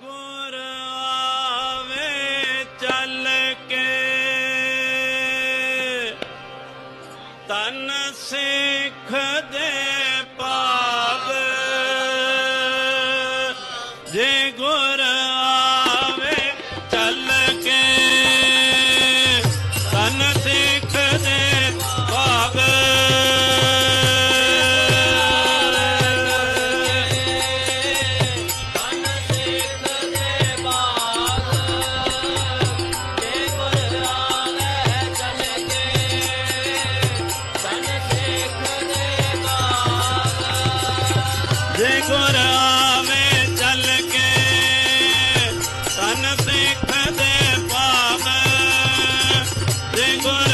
ਗੁਰ ਆਵੇ ਕੇ। ਤਨ ਸਿੱਖ ਦੇ ਪਾਪ ਜੇ ਗੁਰ ਜੇ ਗੁਰ ਆਵੇ ਦੇ ਪਾਵ